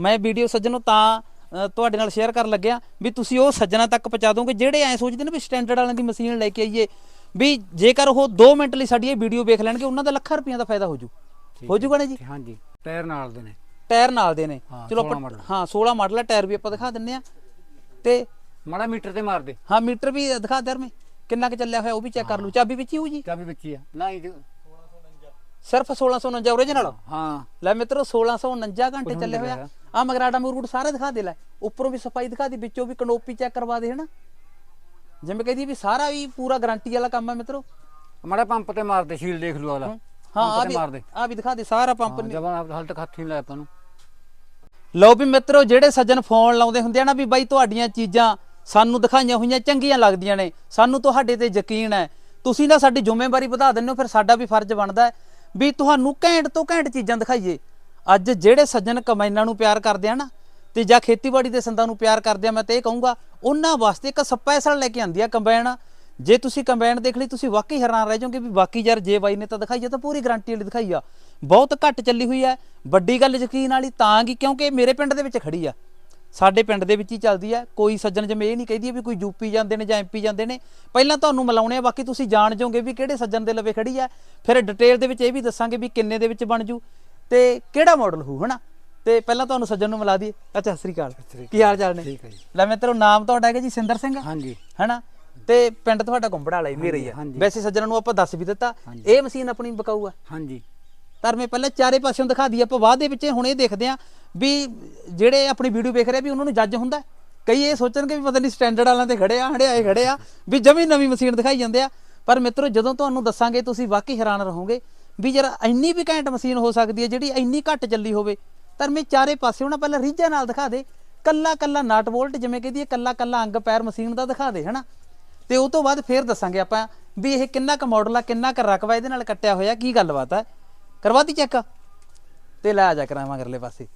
ਮੈਂ ਵੀਡੀਓ ਸੱਜਣੋ ਤਾਂ ਤੁਹਾਡੇ ਨਾਲ ਸ਼ੇਅਰ ਕਰਨ ਲੱਗਿਆ ਵੀ ਤੁਸੀਂ ਉਹ ਸੱਜਣਾ ਤੱਕ ਪਹੁੰਚਾ ਦੋਗੇ ਜਿਹੜੇ ਐ ਸੋਚਦੇ ਨੇ ਵੀ ਸਟੈਂਡਰਡ ਵਾਲਿਆਂ ਦੀ ਮਸ਼ੀਨ ਲੈ ਕੇ ਆਈਏ। ਵੀ ਜੇਕਰ ਉਹ 2 ਮਿੰਟ ਲਈ ਸਾਡੀ ਇਹ ਵੀਡੀਓ ਵੇਖ ਲੈਣਗੇ ਉਹਨਾਂ ਦਾ ਲੱਖਾਂ ਰੁਪਈਆ ਦਾ ਫਾਇਦਾ ਹੋ ਜੂ। ਹੋ। ਜੂਗਾ ਨਾ ਜੀ? ਹਾਂਜੀ। ਟਾਇਰ ਨਾਲ ਦੇ ਨੇ। ਟਾਇਰ ਨਾਲ ਦੇ ਨੇ। ਹਾਂ, ਚਲੋ 16 ਆਪਾਂ ਮਾਡਲ। ਹਾਂ 16 ਮਾਡਲ ਹੈ ਟਾਇਰ ਵੀ ਆਪਾਂ ਦਿਖਾ ਦਿੰਨੇ ਆ ਤੇ ਮਾੜਾ ਮੀਟਰ ਤੇ ਮਾਰ ਦੇ। ਹਾਂ ਮੀਟਰ ਵੀ ਦਿਖਾ ਦਰ ਮੈਂ ਕਿੰਨਾ ਕੁ ਚੱਲਿਆ ਹੋਇਆ ਉਹ ਵੀ ਚੈੱਕ ਕਰ ਲਓ ਚਾਬੀ ਵਿੱਚ ਹੀ ਹੋਊ ਜੀ? ਚਾਬੀ ਵਿੱਚ ਹੀ ਆ। ਨਾ ਸਿਰਫ 1649 ਓਰੀਜਨਲ ਹਾਂ। ਲੈ ਮਿੱਤਰੋ 1649 ਘੰਟੇ ਚੱਲੇ ਨਹੀਂ ਹੋਇਆ। ਆ ਮਗਰਾੜਾ ਮੂਰਗੁੜ ਸਾਰੇ ਦਿਖਾ ਦੇ ਲੈ। ਉੱਪਰੋਂ ਵੀ ਸਫ਼ਾਈ ਦਿਖਾ ਦੀ ਵਿੱਚੋਂ ਵੀ ਕਨੋਪੀ ਚੈੱਕ ਕਰਵਾ ਦੇ ਹਨਾ? ਜਿਵੇਂ ਕਹਦੀ ਵੀ ਸਾਰਾ ਵੀ ਪੂਰਾ ਗਾਰੰਟੀ ਵਾਲਾ ਕੰਮ ਹੈ ਮਿੱਤਰੋ। ਮਾੜਾ ਪੰਪ ਤੇ ਮਾਰ ਦੇ ਸ਼ੀਲ ਦੇਖ ਲੂ ਵਾਲਾ। ਹਾਂ। ਆ ਵੀ ਮਾਰ ਦੇ। ਆ ਵੀ ਦਿਖਾ ਦੇ ਸਾਰਾ ਪੰਪ ਜਵਾਂ ਹਾਲ ਤੱਕ ਹੱਥ ਹੀ ਨੀ ਲਾਇਆ ਆਪਾਂ ਨੂੰ। ਲਓ ਵੀ ਮਿੱਤਰੋ ਜਿਹੜੇ ਸੱਜਣ ਫੋਨ ਲਾਉਂਦੇ ਹੁੰਦੇ ਆ ਨਾ ਵੀ ਬਾਈ ਤੁਹਾਡੀਆਂ ਚੀਜ਼ਾਂ ਸਾਨੂੰ ਦਿਖਾਈਆਂ ਹੋਈਆਂ ਚੰਗੀਆਂ ਲੱਗਦੀਆਂ ਨੇ ਸਾਨੂੰ ਤੁਹਾਡੇ ਤੇ ਯਕੀਨ ਹੈ। ਤੁਸੀਂ ਨਾ ਸਾਡੀ ਜ਼ਿੰਮੇਵਾਰੀ ਵਧਾ ਦਿੰਦੇ ਹੋ ਫਿਰ ਸਾਡਾ ਵੀ ਫਰਜ਼ ਬਣਦਾ ਹੈ। ਵੀ ਤੁਹਾਨੂੰ ਘੈਂਟ ਤੋਂ ਘੈਂਟ ਚੀਜ਼ਾਂ ਦਿਖਾਈਏ। ਅੱਜ ਜਿਹੜੇ ਸੱਜਣ ਕਮਾਈਨਾਂ ਨੂੰ ਪਿਆਰ ਕਰਦੇ ਆ ਨਾ, ਤੇ ਜਾਂ ਖੇਤੀਬਾੜੀ ਦੇ ਸੰਦਾਂ ਨੂੰ ਪਿਆਰ ਕਰਦੇ ਆ, ਮੈਂ ਤੇ ਇਹ ਕਹੂੰਗਾ, ਉਹਨਾਂ ਵਾਸਤੇ ਇੱਕ ਸਪੈਸ਼ਲ ਲੈ ਕੇ ਆਂਦੀ ਆ ਕੰਬਾਈਨ। ਜੇ ਤੁਸੀਂ ਕੰਬਾਈਨ ਦੇਖ ਲਈ, ਤੁਸੀਂ ਵਾਕਈ ਹੈਰਾਨ ਰਹਿ ਜਾਓਗੇ ਵੀ ਵਾਕਈ ਯਾਰ ਜੇ ਬਾਈ ਨੇ ਤਾਂ ਦਿਖਾਈ ਆ, ਤਾਂ ਪੂਰੀ ਗਾਰੰਟੀ ਵਾਲੀ ਦਿਖਾਈ ਆ। ਬਹੁਤ ਘੱਟ ਚੱਲੀ ਹੋਈ ਹੈ ਵੱਡੀ ਗੱਲ ਯਕੀਨ ਵਾਲੀ ਤਾਂ ਕਿ ਕਿਉਂਕਿ ਮੇਰੇ ਪਿੰਡ ਦੇ ਵਿੱਚ ਖੜੀ ਆ। ਸਾਡੇ ਪਿੰਡ ਦੇ ਵਿੱਚ ਹੀ ਚੱਲਦੀ ਹੈ ਕੋਈ ਸੱਜਣ ਜਿਵੇਂ ਇਹ ਨਹੀਂ ਕਹਿੰਦੀ ਵੀ ਕੋਈ ਯੂਪੀ ਜਾਂਦੇ ਨੇ ਜਾਂ ਐਮਪੀ ਜਾਂਦੇ ਨੇ। ਪਹਿਲਾਂ ਤੁਹਾਨੂੰ ਮਿਲਾਉਣੇ ਆ ਬਾਕੀ ਤੁਸੀਂ ਜਾਣ ਜਾਓਗੇ ਵੀ ਕਿਹੜੇ ਸੱਜਣ ਦੇ ਲਵੇ ਖੜੀ ਆ। ਫਿਰ ਡਿਟੇਲ ਦੇ ਵਿੱਚ ਇਹ ਵੀ ਦੱਸਾਂਗੇ ਵੀ ਕਿੰਨੇ ਦੇ ਵਿੱਚ ਬਣ ਜੂ ਤੇ ਕਿਹੜਾ ਮਾਡਲ ਹੋਊ ਹਨਾ? ਤੇ ਪਹਿਲਾਂ ਤੁਹਾਨੂੰ ਸੱਜਣ ਨੂੰ ਮਿਲਾ ਦਈਏ। ਅੱਛਾ ਸਤਿ ਸ੍ਰੀ ਅਕਾਲ। ਕੀ ਹਾਲ ਚਾਲ ਨੇ? ਠੀਕ ਹੈ ਜੀ। ਲੈ ਮਿੱਤਰੋ ਨਾਮ ਤੁਹਾਡਾ ਹੈਗਾ ਜੀ ਸਿੰਦਰ ਸਿੰਘ? ਹਾਂਜੀ। ਹੈਨਾ? ਤੇ ਪਿੰਡ ਤੁਹਾਡਾ ਗੁੰਬੜਾ ਵਾਲਾ ਹੀ ਮੇਰਾ ਹੀ। ਵੈਸੇ ਸੱਜਣਾਂ ਨੂੰ ਆਪਾਂ ਦੱਸ ਵੀ ਦਿੱਤਾ। ਇਹ ਮਸ਼ੀਨ ਆਪਣੀ ਬਕਾਊ ਆ। ਹਾਂਜੀ। ਪਰ ਮੈਂ ਪਹਿਲਾਂ ਚਾਰੇ ਪਾਸਿਓਂ ਦਿਖਾ ਦਈਏ। ਆਪਾਂ ਬਾਅਦ ਦੇ ਵਿੱਚ ਹੁਣ ਇਹ ਦੇਖਦੇ ਆ। ਵੀ ਜਿਹੜੇ ਆਪਣੀ ਵੀਡੀਓ ਵੇਖ ਰਹੇ ਵੀ ਉਹਨਾਂ ਨੂੰ ਜੱਜ ਹੁੰਦਾ ਕਈ ਇਹ ਸੋਚਣਗੇ ਵੀ ਪਤਾ ਨਹੀਂ ਸਟੈਂਡਰਡ ਵਾਲਿਆਂ ਤੇ ਖੜੇ ਆ ਹੜਿਆਏ ਖੜੇ ਆ, ਵੀ ਜਮੀ ਨਵੀਂ ਮਸ਼ੀਨ ਦਿਖਾਈ ਜਾਂਦੇ ਆ। ਪਰ ਮਿੱਤਰੋ, ਜਦੋਂ ਤੁਹਾਨੂੰ ਦੱਸਾਂਗੇ, ਤੁਸੀਂ ਵਾਕਈ ਹੈਰਾਨ ਰਹੋਗੇ ਵੀ ਜਰਾ ਇੰਨੀ ਵੀ ਘੈਂਟ ਮਸ਼ੀਨ ਹੋ ਸਕਦੀ ਹੈ ਜਿਹੜੀ ਇੰਨੀ ਘੱਟ ਚੱਲੀ ਹੋਵੇ। ਤਾਂ ਮੈਂ ਚਾਰੇ ਪਾਸੇ ਨਾ ਪਹਿਲਾਂ ਰੀਝਾਂ ਨਾਲ ਦਿਖਾ ਦੇ। ਕੱਲਾ ਕੱਲਾ ਨਾਟ ਵੋਲਟ ਜਿਵੇਂ ਕਹਦੀ ਕੱਲਾ ਕੱਲਾ ਅੰਗ ਪੈਰ ਮਸ਼ੀਨ ਦਾ ਦਿਖਾ ਦੇ, ਹਨਾ? ਤੇ ਉਹ ਤੋਂ ਬਾਅਦ ਫੇਰ ਦੱਸਾਂਗੇ ਆਪਾਂ ਵੀ ਇਹ ਕਿੰਨਾ ਕੁ ਮਾਡਲ ਆ, ਕਿੰਨਾ ਕੁ ਰਕਬਾ ਇਹਦੇ ਨਾਲ ਕੱਟਿਆ ਹੋਇਆ, ਕੀ ਗੱਲਬਾਤ ਹੈ ਕਰਵਾਤੀ ਚੈੱਕ ਤੇ ਲੈ ਆ ਜਾ ਕਰਾਵਾਂ ਅਗਲੇ ਪਾਸੇ।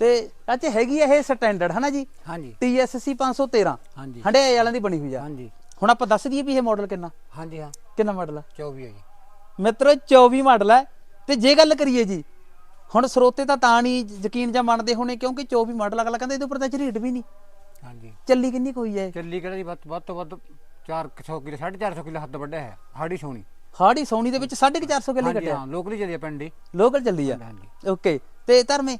ਤੇ ਅੱਛਾ ਹੈਗੀ ਆ ਇਹ ਸਟੈਂਡਰਡ ਹਨਾ ਜੀ? ਹਾਂਜੀ। TSC 513 ਹਾਂਜੀ। ਹੰਡਿਆਏ ਵਾਲਿਆਂ ਦੀ ਬਣੀ ਹੋਈ ਆ। ਹਾਂਜੀ। ਹੁਣ ਆਪਾਂ ਦੱਸ ਦਈਏ ਵੀ ਇਹ ਮਾਡਲ ਕਿੰਨਾ? ਹਾਂਜੀ ਹਾਂ। ਕਿੰਨਾ ਮਾਡਲ ਆ? 24 ਹੈ ਜੀ। ਮਿੱਤਰੋ 24 ਮਾਡਲ ਹੈ ਤੇ ਜੇ ਗੱਲ ਕਰੀਏ ਜੀ ਹੁਣ ਸਰੋਤੇ ਤਾਂ ਤਾਂ ਨਹੀਂ ਯਕੀਨ ਜਾਂ ਮੰਨਦੇ ਹੋਣੇ ਕਿਉਂਕਿ 24 ਮਾਡਲ ਅਗਲਾ ਕਹਿੰਦਾ ਇਹਦੇ ਉੱਪਰ ਤਾਂ ਝਰੀਟ ਵੀ ਨਹੀਂ। ਹਾਂਜੀ। ਚੱਲੀ ਕਿੰਨੀ ਕੋਈ ਹੈ ਚੱਲੀ ਕਿਹੜਾ ਜੀ ਵੱਧ ਵੱਧ ਤੋਂ ਵੱਧ 400 ਕਿਲੋ 450 ਕਿਲੋ ਹੱਦ ਵੱਡਾ ਹੈ ਹਾੜੀ ਸੋਣੀ ਹਾੜੀ ਸੋਨੀ ਦੇ ਵਿੱਚ 450 ਕਿੱਲੇ ਹਾਂ ਲੋਕਲੀ ਚੱਲੀ ਆ ਪਿੰਡ ਲੋਕਲ ਚੱਲੀ ਆ। ਓਕੇ ਤੇ ਧਰਮੇ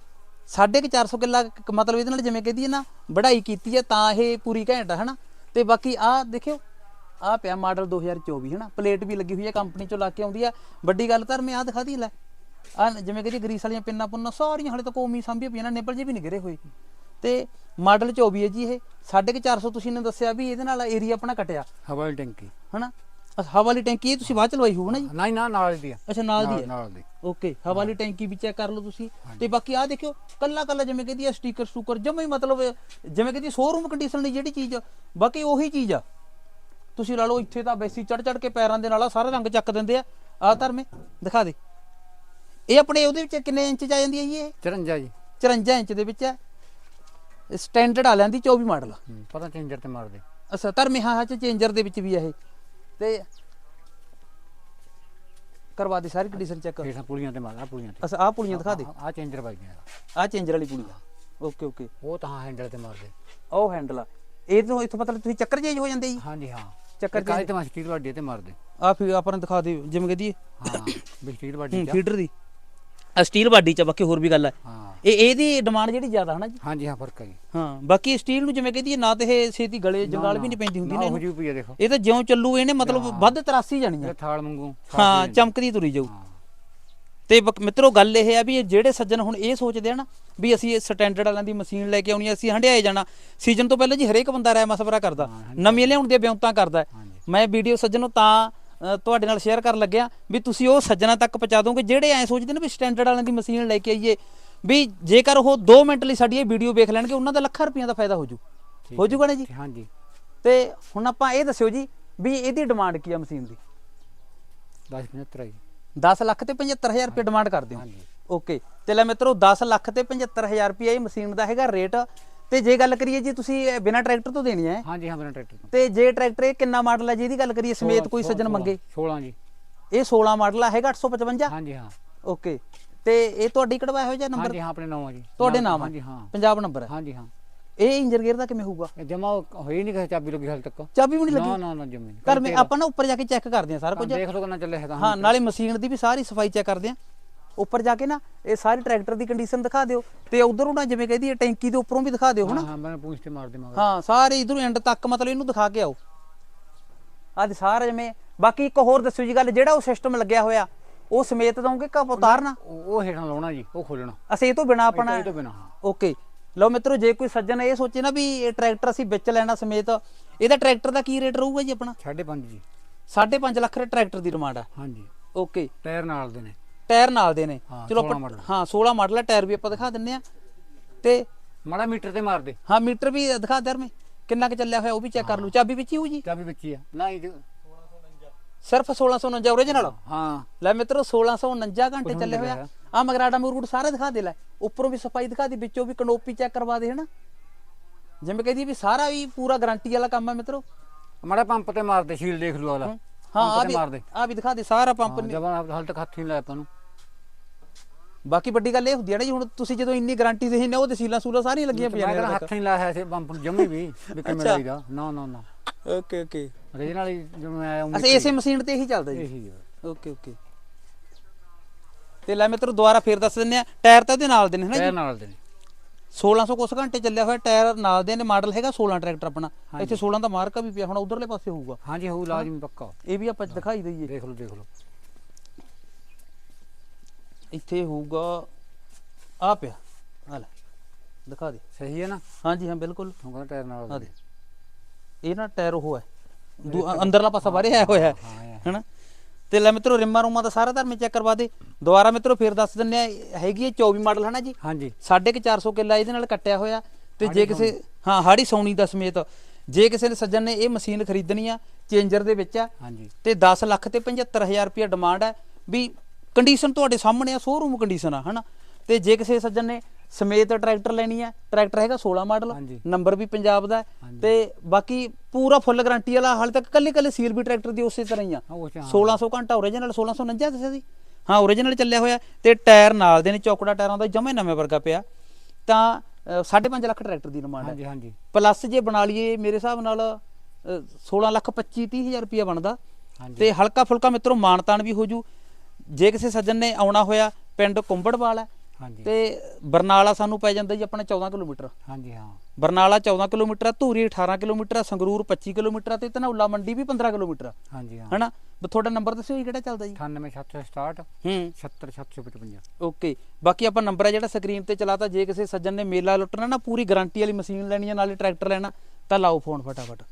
ਸਾਢੇ ਕੁ 400 ਕਿੱਲਾ ਕ- ਮਤਲਬ ਇਹਦੇ ਨਾਲ ਜਿਵੇਂ ਕਹਦੀ ਹੈ ਨਾ ਵਢਾਈ ਕੀਤੀ ਹੈ ਤਾਂ ਇਹ ਪੂਰੀ ਘੈਂਟ ਆ ਹਨਾ? ਤੇ ਬਾਕੀ ਆਹ ਦੇਖਿਓ ਆਹ ਪਿਆ ਮਾਡਲ 2024 ਹਨਾ? ਪਲੇਟ ਵੀ ਲੱਗੀ ਹੋਈ ਹੈ ਕੰਪਨੀ ਚੋਂ ਲਾ ਕੇ ਆਉਂਦੀ ਆ ਵੱਡੀ ਗੱਲ ਧਰਮੇ ਆਹ ਦਿਖਾ ਦੀ ਲੈ। ਆ ਜਿਵੇਂ ਕਹਦੀ ਗਰੀਸ ਵਾਲੀਆਂ ਪਿੰਨਾਂ ਪੁੰਨਾਂ ਸਾਰੀਆਂ ਹਲੇ ਤਾਂ ਕੋਮੀ ਸਾਂਭੀਆਂ ਪਈਆਂ ਨੇ ਨਿਪਲ ਜੇ ਵੀ ਨਹੀਂ ਗਿਰੇ ਹੋਏ। ਤੇ ਮਾਡਲ 24 ਹੈ ਜੀ ਇਹ। ਸਾਢੇ ਕੁ 400 ਤੁਸੀਂ ਨੇ ਦੱਸਿਆ ਵੀ ਇਹਦੇ ਨਾਲ ਏਰੀਆ ਆਪਣਾ ਕਟਿਆ। ਹਵਾ ਵਾਲੀ ਟੈਂਕੀ। ਹਨਾ? ਹਵਾ ਵਾਲੀ ਟੈਂਕੀ ਇਹ ਤੁਸੀਂ ਬਾਅਦ ਚ ਲਵਾਈ ਹੋਊ ਨਾ ਜੀ? ਨਹੀਂ ਨਾ ਨਾਲ ਦੀ ਆ। ਅੱਛਾ ਨਾਲ ਦੀ ਹੈ। ਨਾਲ ਦੀ। ਓਕੇ ਹਵਾ ਵਾਲੀ ਟੈਂਕੀ ਵੀ ਚੈੱਕ ਕਰ ਲਓ ਤੁਸੀਂ। ਤੇ ਬਾਕੀ ਆ ਦੇਖਿਓ ਕੱਲਾ ਕੱਲਾ ਜਿਵੇਂ ਕਹਿੰਦੀ ਆ ਸਟicker ਸਟੂਕਰ ਜਮੇ ਹੀ ਮਤਲਬ ਜਿਵੇਂ ਕਹਿੰਦੀ ਸ਼ੋਰੂਮ ਕੰਡੀਸ਼ਨ ਦੀ ਜਿਹੜੀ ਚੀਜ਼ ਆ, ਬਾਕੀ ਉਹੀ ਚੀਜ਼ ਆ। ਤੁਸੀਂ ਲਾ ਲਓ ਇੱਥੇ ਤਾਂ ਬੈਸੀ ਚੜ ਚੜ ਕੇ ਪੈਰਾਂ ਦੇ ਨਾਲ ਆ ਸਾਰਾ ਰੰਗ ਚੱਕ ਦਿੰਦੇ ਆ। ਆ ਧਰਮੇ ਦਿਖਾ ਦੇ। ਇਹ ਆਪਣੇ ਉਹਦੇ ਵਿੱਚ ਕਿੰਨੇ ਇੰਚ ਚ ਆ ਜਾਂਦੀ ਹੈ ਜੀ ਇਹ? 54 ਜੀ। 54 ਇੰਚ ਦੇ ਵਿੱਚ ਹੈ ਸਟੈਂਡਰਡ ਵਾਲਿਆਂ ਦੀ 24 ਮਾਡਲ। ਹੂੰ, ਪਤਾ ਚੇਂਜਰ ਤੇ ਮਾਰ ਦੇ ਅੱਛਾ ਧਰਮੇ ਹਾਂ ਹਾਂ ਚ ਚੇਂਜਰ ਦੇ ਵਿੱਚ ਵੀ ਆ ਇਹ। ਤੇ ਕਰਵਾ ਦੇ ਸਾਰੀ ਕੰਡੀਸ਼ਨ ਚੈੱਕ ਫੇਸਾਂ ਪੁਲੀਆਂ ਤੇ ਮਾਰ ਆ ਪੁਲੀਆਂ ਤੇ। ਅੱਛਾ ਆ ਪੁਲੀਆਂ ਦਿਖਾ ਦੇ। ਆ ਚੇਂਜਰ ਵੱਜ ਗਿਆ ਆ ਚੇਂਜਰ ਵਾਲੀ ਪੁਲੀ ਆ ਓਕੇ ਓਕੇ ਉਹ ਤਾਂ ਹੈਂਡਲ ਤੇ ਮਾਰ ਦੇ ਉਹ ਹੈਂਡਲ ਆ। ਇਹ ਤੋਂ ਇੱਥੋਂ ਮਤਲਬ ਤੁਸੀਂ ਚੱਕਰ ਚੇਂਜ ਹੋ ਜਾਂਦੇ ਜੀ। ਹਾਂਜੀ ਹਾਂ। ਚੱਕਰ ਕਾਹਦੇ ਤੇ ਸਟੀਲ ਵੱਡੀ ਤੇ ਮਾਰ ਦੇ ਆ ਫਿਰ ਆਪਾਂ ਨੂੰ ਦਿਖਾ ਦਿਓ ਜਿਵੇਂ ਕਹਦੀ ਹਾਂ ਵੀ ਸਟੀਲ ਵੱਡੀ ਚ ਫੀਡਰ ਦੀ। ਆ ਸਟੀਲ ਬਾਡੀ ਚ ਬਾਕੀ ਹੋਰ ਵੀ ਗੱਲ ਹੈ ਹਾਂ। ਇਹ ਇਹਦੀ ਡਿਮਾਂਡ ਜਿਹੜੀ ਜ਼ਿਆਦਾ ਹਨਾ ਜੀ? ਹਾਂਜੀ ਹਾਂ ਫ਼ਰਕ ਹੈ ਜੀ। ਹਾਂ ਬਾਕੀ ਸਟੀਲ ਨੂੰ ਜਿਵੇਂ ਕਹਦੀ ਨਾ ਤੇ ਇਹ ਛੇਤੀ ਗਲੇ ਜੰਗਾਲ ਵੀ ਨਹੀਂ ਪੈਂਦੀ ਹੁੰਦੀ ਨਾ ਉਹ ਇਹਨੂੰ। ਜੀ ਪਈ ਆ ਦੇਖੋ। ਇਹ ਤਾਂ ਜਿਉਂ ਚੱਲੂ ਇਹਨੇ ਮਤਲਬ ਵੱਧ ਤਰਾਸੀ ਜਾਣੀ ਆ। ਇਹ ਥਾਲ ਵਾਂਗੂ ਹਾਂ ਚਮਕਦੀ ਤੁਰੀ ਜਾਊ। ਹਾਂ। ਤੇ ਬਕ- ਮਿੱਤਰੋ ਗੱਲ ਇਹ ਆ ਵੀ ਇਹ ਜਿਹੜੇ ਸੱਜਣ ਹੁਣ ਇਹ ਸੋਚਦੇ ਆ ਨਾ ਵੀ ਅਸੀਂ ਇਹ ਸਟੈਂਡਰਡ ਵਾਲਿਆਂ ਦੀ ਮਸ਼ੀਨ ਲੈ ਕੇ ਆਉਣੀ ਆ, ਅਸੀਂ ਹੰਡਿਆਏ ਜਾਣਾ। ਸੀਜ਼ਨ ਤੋਂ ਪਹਿਲਾਂ ਜੀ ਹਰੇਕ ਬੰਦਾ ਰਾਇ ਮਸਵਰਾ ਕਰਦਾ ਹਾਂ, ਨਵੀਂ ਲਿਆਉਣ ਦੀਆਂ ਬਿਉਂਤਾਂ ਕਰਦਾ। ਹੈ। ਹਾਂਜੀ। ਮੈਂ ਵੀਡੀਓ ਸੱਜਣੋ ਤਾਂ ਅ, ਤੁਹਾਡੇ ਨਾਲ ਸ਼ੇਅਰ ਕਰਨ ਲੱਗਿਆ ਵੀ ਤੁਸੀਂ ਉਹ ਸੱਜਣਾ ਤੱਕ ਪਹੁੰਚਾ ਦੋਗੇ ਜਿਹੜੇ ਐ ਸੋਚਦੇ ਨੇ ਵੀ ਸਟੈਂਡਰਡ ਵਾਲਿਆਂ ਦੀ ਮਸ਼ੀਨ ਲੈ ਕੇ ਆਈਏ। ਵੀ ਜੇਕਰ ਉਹ 2 ਮਿੰਟ ਲਈ ਸਾਡੀ ਇਹ ਵੀਡੀਓ ਵੇਖ ਲੈਣਗੇ ਉਹਨਾਂ ਦਾ ਲੱਖਾਂ ਰੁਪਈਆ ਦਾ ਫਾਇਦਾ ਹੋ ਜੂ। ਹੋ ਜੂਗਾ ਨਾ ਜੀ। ਹਾਂਜੀ। ਤੇ ਹੁਣ ਆਪਾਂ ਇਹ ਦੱਸਿਓ ਜੀ ਵੀ ਇਹਦੀ ਡਿਮਾਂਡ ਕੀ ਆ ਮਸ਼ੀਨ ਦੀ? 10 75 ਜੀ। 10 ਲੱਖ ਤੇ 75000 ਰੁਪਏ ਡਿਮਾਂਡ ਕਰਦੇ ਹੋ ਹਾਂਜੀ। ਓਕੇ। ਤੇ ਲੈ ਮਿੱਤਰੋ 10 ਲੱਖ ਤੇ 75000 ਰੁਪਏ ਇਹ ਮਸ਼ੀਨ ਦਾ ਹੈਗਾ ਰੇਟ ਤੇ ਜੇ ਗੱਲ ਕਰੀਏ ਜੀ ਤੁਸੀਂ ਬਿਨਾਂ ਟਰੈਕਟਰ ਤੋਂ ਦੇਣੀ ਹੈ। ਹਾਂਜੀ ਹਾਂ ਬਿਨਾਂ ਟਰੈਕਟਰ ਤੋਂ। ਤੇ ਜੇ ਟਰੈਕਟਰ ਇਹ ਕਿੰਨਾ ਮਾਡਲ ਹੈ ਜਿਹਦੀ ਗੱਲ ਕਰੀਏ ਸਮੇਤ ਕੋਈ ਸੱਜਣ ਮੰਗੇ। 16 ਜੀ। ਇਹ 16 ਮਾਡਲ ਆ ਹੈਗਾ 855 ਹਾਂਜੀ ਹਾਂ। ਓਕੇ। ਤੇ ਇਹ ਤੁਹਾਡੀ ਕਢਵਾਇਆ ਹੋਇਆ ਜਾਂ ਨੰਬਰ ਹਾਂਜੀ ਹਾਂ ਆਪਣੇ ਨਾਮ ਆ ਜੀ। ਤੁਹਾਡੇ ਨਾਮ ਹਾਂਜੀ ਹੈ। ਪੰਜਾਬ ਨੰਬਰ ਹੈ ਹਾਂਜੀ ਹਾਂ। ਇਹ ਇੰਜਨ ਗੇਅਰ ਦਾ ਕਿਵੇਂ ਹੋਊਗਾ? ਜਮਾ ਹੋਈ ਨਹੀਂ ਕਿਸੇ ਚਾਬੀ ਲੱਗੀ ਹਾਲ ਤੱਕ। ਚਾਬੀ ਵੀ ਨਹੀਂ ਨਾ ਲੱਗੀ? ਨਾ ਨਾ ਜਮੀ ਨਹੀਂ। ਕਰ ਮੈਂ ਆਪਾਂ ਨਾ ਉੱਪਰ ਜਾ ਕੇ ਚੈੱਕ ਕਰਦੇ ਹਾਂ ਸਾਰਾ ਕੁਝ। ਦੇਖ ਲਓ ਕਿੰਨਾ ਚੱਲਿਆ ਹੈਗਾ ਹਾਂ ਨਾਲੇ ਮਸ਼ੀਨ ਦੀ ਵੀ ਸਾਰੀ ਸਫ਼ਾਈ ਚੈੱਕ ਕਰਦੇ ਹਾਂ। ਉੱਪਰ ਜਾ ਕੇ ਨਾ ਇਹ ਸਾਰੀ ਟਰੈਕਟਰ ਦੀ ਕੰਡੀਸ਼ਨ ਦਿਖਾ ਦਿਓ ਤੇ ਉਧਰੋਂ ਨਾ ਜਿਵੇਂ ਕਹਿੰਦੀ ਹੈ ਟੈਂਕੀ ਦੇ ਉੱਪਰੋਂ ਵੀ ਦਿਖਾ ਦਿਓ ਹਾਂ ਹਨਾ? ਹਾਂ ਮੈਂ ਪੂੰਛ ਤੇ ਮਾਰ ਦੇ ਮਗਰ ਹਾਂ ਸਾਰੇ ਇਧਰੋਂ ਐਂਡ ਤੱਕ ਮਤਲਬ ਇਹਨੂੰ ਦਿਖਾ ਕੇ ਆਓ। ਅੱਜ ਸਾਰਾ ਜਿਵੇਂ ਬਾਕੀ ਇੱਕ ਹੋਰ ਦੱਸਿਓ ਜੀ ਗੱਲ ਜਿਹੜਾ ਉਹ ਸਿਸਟਮ ਲੱਗਿਆ ਹੋਇਆ ਉਹ ਸਮੇਤ ਦੋਗੇ ਕਿ ਉਤਾਰਨਾ? ਉਹ ਹੇਠਾਂ ਲਾਉਣਾ ਜੀ ਉਹ ਖੋਲਣਾ। ਅਸੀਂ ਇਹ ਤੋਂ ਬਿਨਾ ਆਪਣਾ ਇਹ ਤੋਂ ਬਿਨਾ ਹਾਂ। ਓਕੇ। ਲਓ ਮਿੱਤਰੋ ਜੇ ਕੋਈ ਸੱਜਣ ਇਹ ਸੋਚੇ ਨਾ ਵੀ ਇਹ ਟਰੈਕਟਰ ਅਸੀਂ ਵਿੱਚ ਲੈਣਾ ਸਮੇਤ ਇਹਦਾ ਟਰੈਕਟਰ ਦਾ ਕੀ ਰੇਟ ਰਹੂਗਾ ਜੀ ਆਪਣਾ? 5.5 ਜੀ। 5.5 ਲੱਖ ਰੁਪਏ ਟਰੈਕਟਰ ਦੀ ਡਿਮਾਂਡ ਆ। ਹਾਂਜੀ। ਓਕੇ। ਟਾਇਰ ਨਾਲ ਦੇ ਨੇ। ਟਾਇਰ ਨਾਲ ਦੇ ਨੇ। ਹਾਂ, ਚਲੋ 16 ਆਪਾਂ ਮਾਡਲ। ਹਾਂ 16 ਮਾਡਲ ਹੈ ਟਾਇਰ ਵੀ ਆਪਾਂ ਦਿਖਾ ਦਿੰਨੇ ਆ। ਤੇ ਮਾੜਾ ਮੀਟਰ ਤੇ ਮਾਰ ਦੇ। ਹਾਂ ਮੀਟਰ ਵੀ ਦਿਖਾ ਦੇ ਮੈਂ ਕਿੰਨਾ ਕੁ ਚੱਲਿਆ ਹੋਇਆ ਉਹ ਵੀ ਚੈੱਕ ਕਰ ਲਓ। ਚਾਬੀ ਵਿੱਚ ਹੀ ਹੋਊ ਜੀ? ਚਾਬੀ ਵਿੱਚ ਹੀ ਆ। ਨਾ ਇਹ ਸਿਰਫ 1649 ਓਰੀਜਨਲ ਹਾਂ। ਲੈ ਮਿੱਤਰੋ 1649 ਘੰਟੇ ਚੱਲੇ ਹੋਇਆ। ਆ ਮਗਰਾੜਾ ਮੂਰਗੁੜ ਸਾਰਾ ਦਿਖਾ ਦੇ ਲੈ। ਉੱਪਰੋਂ ਵੀ ਸਫ਼ਾਈ ਦਿਖਾ ਦੇ ਵਿੱਚੋਂ ਵੀ ਕਨੋਪੀ ਚੈੱਕ ਕਰਵਾ ਦੇ ਹਨਾ? ਜਿਵੇਂ ਕਹਦੀ ਵੀ ਸਾਰਾ ਵੀ ਪੂਰਾ ਗਾਰੰਟੀ ਵਾਲਾ ਕੰਮ ਹੈ ਮਿੱਤਰੋ। ਮਾੜਾ ਪੰਪ ਤੇ ਮਾਰ ਦੇ ਸ਼ੀਲ ਦੇਖ ਲਓ ਵਾਲਾ ਹਾਂ। ਆ ਤੇ ਵੀ ਮਾਰ ਦੇ। ਆ ਵੀ ਦਿਖਾ ਦੇ ਸਾਰਾ ਪੰਪ ਜਦ ਹਾਲ ਤੱਕ ਹੱਥ ਨਹੀਂ ਲਾਇਆ ਆਪਾਂ ਨੂੰ। ਬਾਕੀ ਵੱਡੀ ਗੱਲ ਇਹ ਹੁੰਦੀ ਹੈ ਨਾ ਜੀ ਹੁਣ ਤੁਸੀਂ ਜਦੋਂ ਇੰਨੀ ਗਾਰੰਟੀ ਦੇ ਨੇ ਉਹ ਤਸੀਲਾਂ ਸੂਲਾਂ ਸਾਰੀਆਂ ਲੱਗੀਆਂ ਪਈਆਂ ਨੇ ਹੱਥ ਨਹੀਂ ਲਾਇਆ ਸੀ ਪੰਪ ਨੂੰ ਜੰਮੀ ਵੀ ਵੀ ਕਿਵੇਂ। ਲਾਈਦਾ। ਨਾ ਨਾ ਨਾ। Okay okay. ਰੀਜਨਲ ਹੀ ਜਦੋਂ ਮੈਂ ਆਇਆ ਅਸੀਂ ਇਸੇ ਮਸ਼ੀਨ ਤੇ ਇਹੀ ਚੱਲਦਾ ਜੀ। ਇਹੀ ਆ। Okay okay. ਤੇ ਲੈ ਮਿੱਤਰੋ ਦੁਬਾਰਾ ਫੇਰ ਦੱਸ ਦਿੰਨੇ ਆ ਟਾਇਰ ਤਾਂ ਉਹਦੇ ਨਾਲ ਦੇ ਨੇ ਹਨਾ ਟਾਇਰ ਜੀ? ਨਾਲ ਦੇ ਨੇ। 1600 ਕੁਛ ਘੰਟੇ ਚੱਲਿਆ ਹੋਇਆ ਟਾਇਰ ਨਾਲ ਦੇ ਨੇ ਮਾਡਲ ਹੈਗਾ 16 ਟਰੈਕਟਰ ਆਪਣਾ। ਇੱਥੇ 16 ਦਾ ਮਾਰਕਾ ਵੀ ਪਿਆ ਹੁਣ ਉਧਰਲੇ ਪਾਸੇ ਹੋਊਗਾ। ਹਾਂਜੀ ਹੋਊ ਲਾਜ਼ਮੀ ਪੱਕਾ। ਇਹ ਵੀ ਆਪਾਂ ਦਿਖਾਈ ਦਈਏ। ਦੇਖ ਲਓ ਦੇਖ ਲਓ। ਇੱਥੇ ਹੋਊਗਾ ਆ ਪਿਆ। ਆ ਲੈ ਦਿਖਾ ਦੇ। ਸਹੀ ਹੈ ਨਾ? ਹਾਂਜੀ ਹਾਂ ਬਿਲਕੁਲ। ਹੁਣ ਕਹਿੰਦਾ ਟਾਇਰ ਨਾਲ ਆ ਦੇ। ਇਹ ਨਾ ਟਾਇਰ ਉਹ ਹੈ। ਦੂ- ਅੰਦਰਲਾ ਪਾਸਾ ਬਾਰੇ ਆਇਆ ਹੋਇਆ ਹੈ। ਇਹ ਹਨਾ? ਤੇ ਲੈ ਮਿੱਤਰੋ ਰਿਮਾ ਰੂਮਾ ਦਾ ਸਾਰਾ ਧਰਮ ਚੈੱਕ ਕਰਵਾ ਦੇ। ਦੁਬਾਰਾ ਮਿੱਤਰੋ ਫੇਰ ਦੱਸ ਦਿੰਨੇ ਆ ਹੈਗੀ ਹੈ 24 ਮਾਡਲ ਹਨਾ ਜੀ? ਹਾਂਜੀ। ਸਾਢੇ ਕੁ 400 ਕਿੱਲਾ ਇਹਦੇ ਨਾਲ ਕੱਟਿਆ ਹੋਇਆ। ਤੇ ਜੇ ਕਿਸੇ ਹਾਂ ਹਾੜੀ ਸੌਣੀ ਦਾ ਸਮੇਤ। ਜੇ ਕਿਸੇ ਨੇ ਸੱਜਣ ਨੇ ਇਹ ਮਸ਼ੀਨ ਖਰੀਦਣੀ ਆ ਚੇਂਜਰ ਦੇ ਵਿੱਚ ਆ ਹਾਂਜੀ। ਤੇ 10 ਲੱਖ ਤੇ 75000 ਰੁਪਏ ਡਿਮਾਂਡ ਹੈ ਵੀ ਕੰਡੀਸ਼ਨ ਤੁਹਾਡੇ ਸਾਹਮਣੇ ਆ ਸ਼ੋਰੂਮ ਕੰਡੀਸ਼ਨ ਆ ਹਨਾ? ਤੇ ਜੇ ਕਿਸੇ ਸੱਜਣ ਨੇ ਸਮੇਤ ਟਰੈਕਟਰ ਲੈਣੀ ਆ। ਟਰੈਕਟਰ ਹੈਗਾ 16 ਮਾਡਲ ਹਾਂਜੀ। ਨੰਬਰ ਵੀ ਪੰਜਾਬ ਦਾ ਹੈ, ਹਾਂਜੀ। ਤੇ ਬਾਕੀ ਪੂਰਾ ਫੁੱਲ ਗਾਰੰਟੀ ਵਾਲਾ ਹਾਲੇ ਤੱਕ ਕੱਲੇ ਕੱਲੇ ਸੀਲ ਵੀ ਟਰੈਕਟਰ ਦੀ ਉਸੇ ਤਰ੍ਹਾਂ ਹੀ ਆ। ਹਾਂ ਉਹ ਚ ਹਾਂ। 1600 ਘੰਟਾ ਓਰੀਜਨਲ 1649 ਦੱਸਿਆ ਸੀ? ਹਾਂ ਓਰੀਜਨਲ ਚੱਲਿਆ ਹੋਇਆ। ਤੇ ਟਾਇਰ ਨਾਲ ਦੇ ਨੇ ਚੌਕੜਾ ਟਾਇਰਾਂ ਦਾ ਜਮੇ ਨਵੇਂ ਵਰਗਾ ਪਿਆ। ਤਾਂ 5.5 ਲੱਖ ਟਰੈਕਟਰ ਦੀ ਡਿਮਾਂਡ ਹੈ। ਹਾਂਜੀ ਹਾਂਜੀ। ਪਲੱਸ ਜੇ ਬਣਾ ਲਈਏ ਮੇਰੇ ਹਿਸਾਬ ਨਾਲ ਅ, 16 ਲੱਖ 25 30 ਹਜ਼ਾਰ ਰੁਪਇਆ ਬਣਦਾ। ਹਾਂਜੀ। ਤੇ ਹਲਕਾ ਫੁਲਕਾ ਮਿੱਤਰੋ ਮਾਨਤਾਨ ਵੀ ਹੋ ਜੂ। ਜੇ ਕਿਸੇ ਸੱਜਣ ਨੇ ਆਉਣਾ ਹੋਇਆ ਪਿੰਡ ਕੁੰਬੜਵਾਲ ਹੈ ਹਾਂਜੀ। ਤੇ ਬਰਨਾਲਾ ਸਾਨੂੰ ਪੈ ਜਾਂਦਾ ਜੀ ਆਪਣਾ 14 ਕਿਲੋਮੀਟਰ। ਹਾਂਜੀ ਹਾਂ। ਬਰਨਾਲਾ 14 ਕਿਲੋਮੀਟਰ ਆ, ਧੂਰੀ 18 ਕਿਲੋਮੀਟਰ ਆ, ਸੰਗਰੂਰ 25 ਕਿਲੋਮੀਟਰ ਆ ਤੇ ਧਨੌਲਾ ਮੰਡੀ ਵੀ 15 ਕਿਲੋਮੀਟਰ ਆ, ਹਾਂਜੀ ਹਾਂ। ਹਨਾ? ਤੁਹਾਡਾ ਨੰਬਰ ਦੱਸਿਓ ਜੀ ਕਿਹੜਾ ਚੱਲਦਾ ਜੀ? 98760 ਹੂੰ। 76755 ਓਕੇ। ਬਾਕੀ ਆਪਾਂ ਨੰਬਰ ਆ ਜਿਹੜਾ ਸਕਰੀਨ ਤੇ ਚਲਾਤਾ ਜੇ ਕਿਸੇ ਸੱਜਣ ਨੇ ਮੇਲਾ ਲੁੱਟਣਾ ਨਾ ਪੂਰੀ ਗਾਰੰਟੀ ਵਾਲੀ ਮਸ਼ੀਨ ਲੈਣੀ ਆ ਨਾਲੇ ਟਰੈਕਟਰ ਲੈਣਾ ਤਾਂ ਲਾਓ ਫੋਨ ਫਟਾਫਟ।